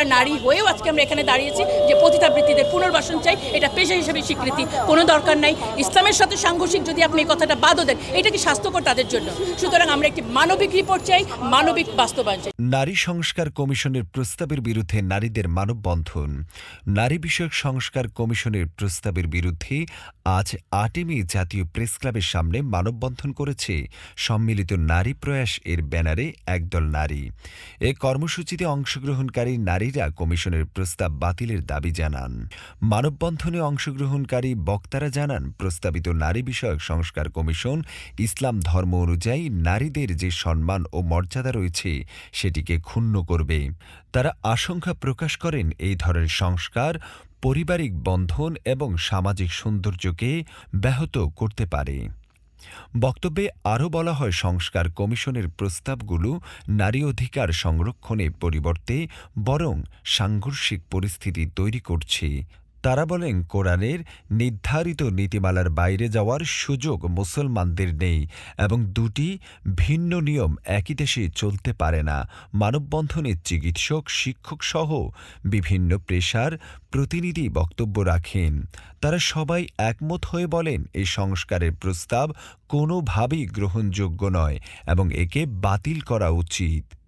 আমরা নারী হয়েও আজকে আমরা এখানে দাঁড়িয়েছি যে পতিতাবৃত্তিদের পুনর্বাসন চাই, এটা পেশা হিসেবে স্বীকৃতি। কোনো দরকার নাই। ইসলামের সাথে সাংঘর্ষিক যদি আপনি এই কথাটা বাদও দেন, এটা কি স্বাস্থ্যকর তাদের জন্য? সুতরাং আমরা একটি মানবিক রিপোর্ট চাই, মানবিক বাস্তবায়ন চাই। নারী সংস্কার কমিশনের প্রস্তাবের বিরুদ্ধে নারীদের মানববন্ধন। নারী বিষয়ক সংস্কার কমিশনের প্রস্তাবের বিরুদ্ধে আজ আটই মে জাতীয় প্রেস ক্লাবের সামনে মানববন্ধন করেছে সম্মিলিত নারী প্রয়াস এর ব্যানারে একদল নারী। এ কর্মসূচিতে অংশগ্রহণকারী নারীরা কমিশনের প্রস্তাব বাতিলের দাবি জানান। মানববন্ধনে অংশগ্রহণকারী বক্তারা জানান, প্রস্তাবিত নারী বিষয়ক সংস্কার কমিশন ইসলাম ধর্ম অনুযায়ী নারীদের যে সম্মান ও মর্যাদা রয়েছে, সেটিকে ক্ষুণ্ণ করবে। তারা আশঙ্কা প্রকাশ করেন, এই ধরনের সংস্কার পারিবারিক বন্ধন এবং সামাজিক সৌন্দর্যকে ব্যাহত করতে পারে। বক্তব্যে আরও বলা হয়, সংস্কার কমিশনের প্রস্তাবগুলো নারী অধিকার সংরক্ষণের পরিবর্তে বরং সাংঘর্ষিক পরিস্থিতি তৈরি করছে। তারা বলেন, কোরআনের নির্ধারিত নীতিমালার বাইরে যাওয়ার সুযোগ মুসলমানদের নেই এবং দুটি ভিন্ন নিয়ম একই দেশে চলতে পারে না। মানববন্ধনে চিকিৎসক, শিক্ষক সহ বিভিন্ন পেশার প্রতিনিধি বক্তব্য রাখেন। তারা সবাই একমত হয়ে বলেন, এই সংস্কারের প্রস্তাব কোনোভাবেই গ্রহণযোগ্য নয় এবং একে বাতিল করা উচিত।